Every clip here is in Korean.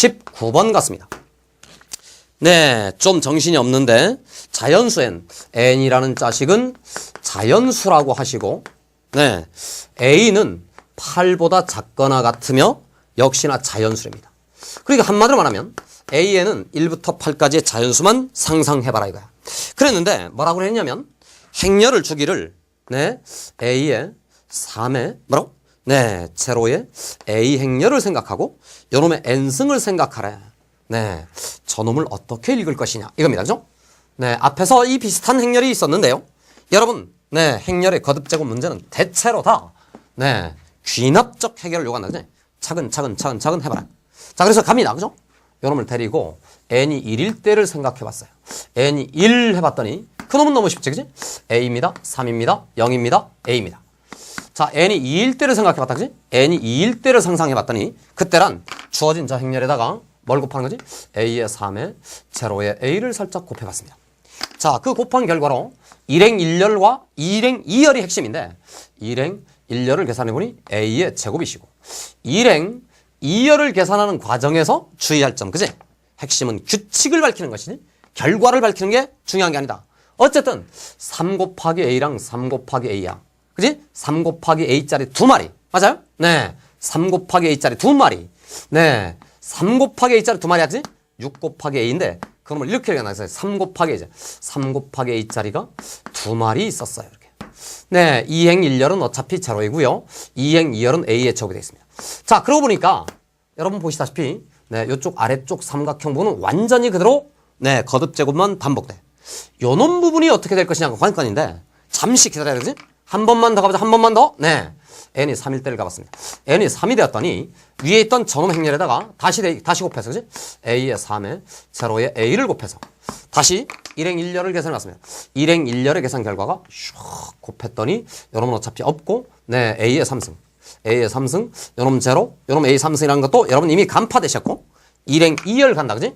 19번 같습니다. 네, 좀 정신이 없는데 자연수엔 n이라는 자식은 자연수라고 하시고 네, a는 8보다 작거나 같으며 역시나 자연수입니다. 그러니까 한마디로 말하면 a에는 1부터 8까지의 자연수만 상상해봐라 이거야. 그랬는데 뭐라고 했냐면 행렬을 주기를 네, a의 3의 뭐라고? 네, 제로의 a 행렬을 생각하고 요놈의 n승을 생각하래. 네, 저놈을 어떻게 읽을 것이냐 이겁니다. 그죠? 네, 앞에서 이 비슷한 행렬이 있었는데요. 여러분, 네, 행렬의 거듭제곱 문제는 대체로 다 네, 귀납적 해결을 요구한다. 그지? 차근차근 차근차근 해봐라. 자, 그래서 갑니다. 그죠? 요놈을 데리고 n이 1일 때를 생각해 봤어요. n이 1 해봤더니 그놈은 너무 쉽지, 그지? a입니다, 3입니다, 0입니다, a입니다. 자, n이 2일 때를 생각해 봤다, 그지? n이 2일 때를 상상해 봤더니 그때란 주어진 저 행렬에다가 뭘 곱하는 거지? a의 3에 제로의 a를 살짝 곱해봤습니다. 자, 그 곱한 결과로 일행 1열과 일행 2열이 핵심인데 일행 1열을 계산해보니 a의 제곱이시고 일행 2열을 계산하는 과정에서 주의할 점, 그지? 핵심은 규칙을 밝히는 것이지 결과를 밝히는 게 중요한 게 아니다. 어쨌든 3 곱하기 a랑 3 곱하기 a야. 그지? 3 곱하기 a짜리 두 마리. 맞아요? 네. 3 곱하기 a짜리 두 마리. 네. 3 곱하기 a짜리 두 마리 하지? 6 곱하기 a인데 그러면 이렇게 나왔어요. 3 곱하기 a죠. 3 곱하기 a짜리가 두 마리 있었어요. 이렇게. 네. 2행 1열은 어차피 제로이고요. 2행 2열은 a의 제곱이 되어 있습니다. 자, 그러고 보니까 여러분 보시다시피 네, 이쪽 아래쪽 삼각형 부분은 완전히 그대로 네, 거듭 제곱만 반복돼. 요놈 부분이 어떻게 될 것이냐가 관건인데 잠시 기다려야 되지? 한 번만 더 가보자. 한 번만 더. 네. n이 3일 때를 가봤습니다. n이 3이 되었더니 위에 있던 저놈 행렬에다가 다시 대- 다시 곱해서 그지? a의 3에 제로의 a를 곱해서 다시 일행 1열을 계산해 봤습니다. 일행 1열의 계산 결과가 슉 곱했더니 여러분 어차피 없고 네, a의 3승. a의 3승, 요놈 제로, 요놈 a 3승이라는 것도 여러분 이미 간파되셨고 일행 2열 간다 그지?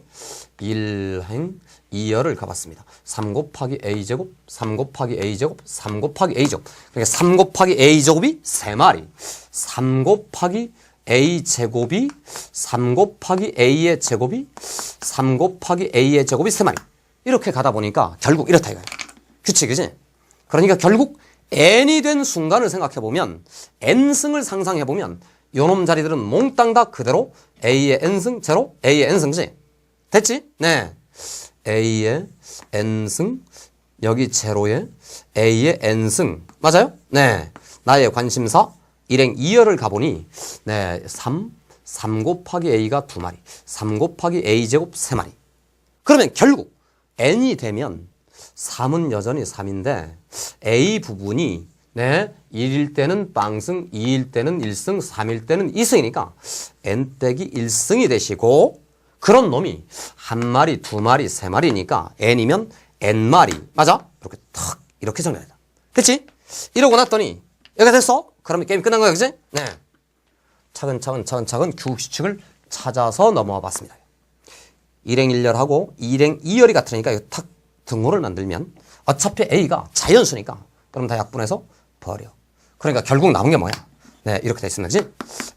1행 2열을 가봤습니다. 3 곱하기 a제곱, 3 곱하기 a제곱, 3 곱하기 a제곱. 그러니까 3 곱하기 a제곱이 3마리. 3 곱하기 a제곱이 3 곱하기 a의 제곱이 3 곱하기 a의 제곱이 3마리. 이렇게 가다 보니까 결국 이렇다 이거예요. 규칙이지? 그러니까 결국 n이 된 순간을 생각해 보면 n승을 상상해 보면 요놈 자리들은 몽땅 다 그대로 a의 n승 제로, a의 n승지. 됐지? 네. a의 n승 여기 제로에 a의 n승 맞아요? 네. 나의 관심사 일행 2열을 가보니 네, 3, 3 곱하기 a가 두 마리, 3 곱하기 a 제곱 세 마리. 그러면 결국 n이 되면 3은 여전히 3인데 a 부분이 네, 1일 때는 빵승, 2일 때는 1승, 3일 때는 2승이니까 n 떼기 1승이 되시고 그런 놈이 한 마리, 두 마리, 세 마리니까 n이면 n 마리. 맞아? 이렇게 탁 이렇게 돼. 됐지? 이러고 났더니 여기가 됐어? 그러면 게임 끝난 거야, 그지? 네. 차근차근 차근차근 규칙을 찾아서 넘어와 봤습니다. 일행 1열하고 일행 2열이 같으니까 이거 탁 등호를 만들면 어차피 A가 자연수니까 그럼 다 약분해서 버려. 그러니까 결국 나온 게 뭐야? 네, 이렇게 돼 있는 거지.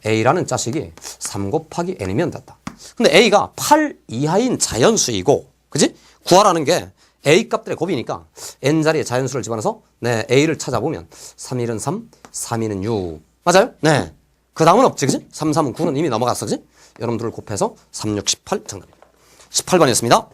A라는 자식이 3 곱하기 N이면 됐다. 근데 A가 8 이하인 자연수이고, 그지? 구하라는 게 A 값들의 곱이니까 N 자리에 자연수를 집어넣어서 네, A를 찾아보면 3, 1은 3, 3, 2는 6. 맞아요? 네. 그 다음은 없지, 그지? 3, 3은 9는 이미 넘어갔어, 그지? 여러분들 곱해서 3, 6, 18 정답입니다. 18번이었습니다.